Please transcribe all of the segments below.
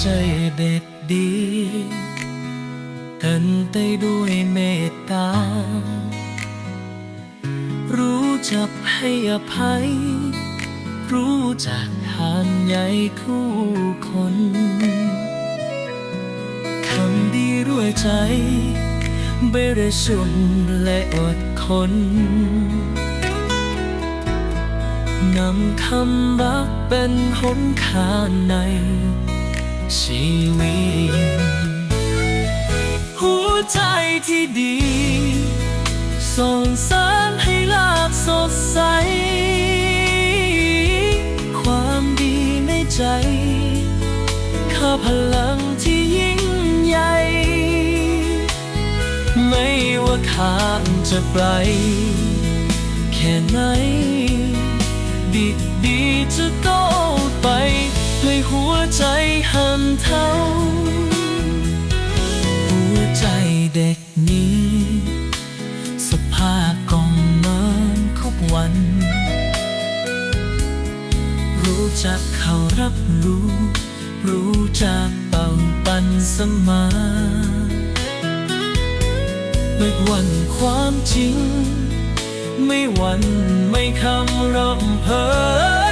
ใจเด็ดดีกันเต้ด้วยเมตตา รู้จักให้อภัย รู้จักทานใยคู่คนคำดีด้วยใจบริสุทธิ์และอดทนนำคำรักเป็นหนทาใน ชีวิตหัวใจที่ดี ส่งสารให้ลาบสดใส ความดีในใจข้าพลังที่ยิ่งใหญ่ ไม่ว่าทางจะไกลแค่ไหนดีดีจะก้าวไป ด้วยหัวใจหันเท่า หัวใจเด็กนี้ สภาพกองเมินทุกวัน รู้จักเขารับรู้ รู้จักเป่าปันสมอไม่หวันความจริง ไม่หวันไม่คำรำเพ้อ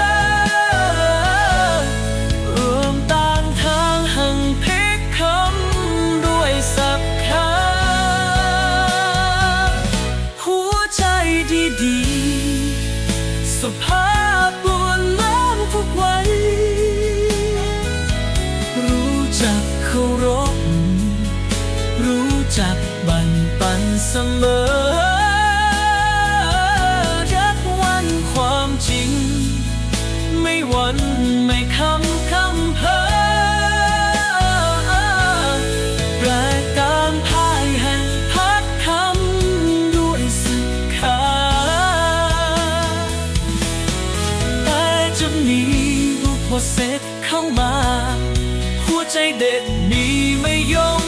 รู้จักบันปันเสมอ รักวันความจริง ไม่วันไม่คำคำเพ้อแปลตามพายแห่งพักคำด้วยสักคาแต่จะมีรูปพเสร็จเข้ามา หัวใจเด็ดนี้ไม่ยอม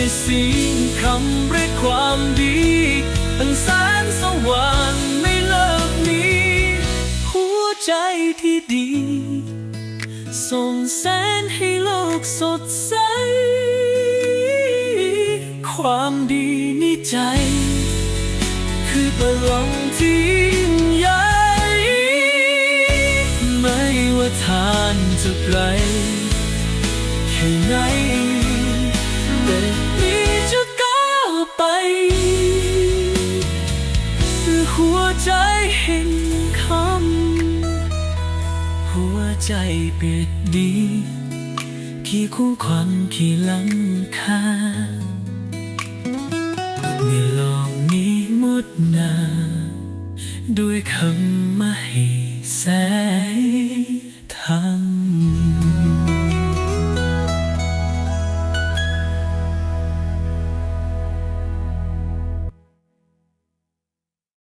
มินในสียงคำเรียกความดีอันแสนสว่างไม่เลิกมีหัวใจที่ดี ส่งแสงให้โลกสดใส ความดีในใจ คือพลังที่ใหญ่ไม่ว่าทางจะไกลแค่ไหน ใจเปิดดี ขี้คู่ควันที่หลังคาเมื่อโลกนี้มุดหนา ด้วยคำมาให้แสง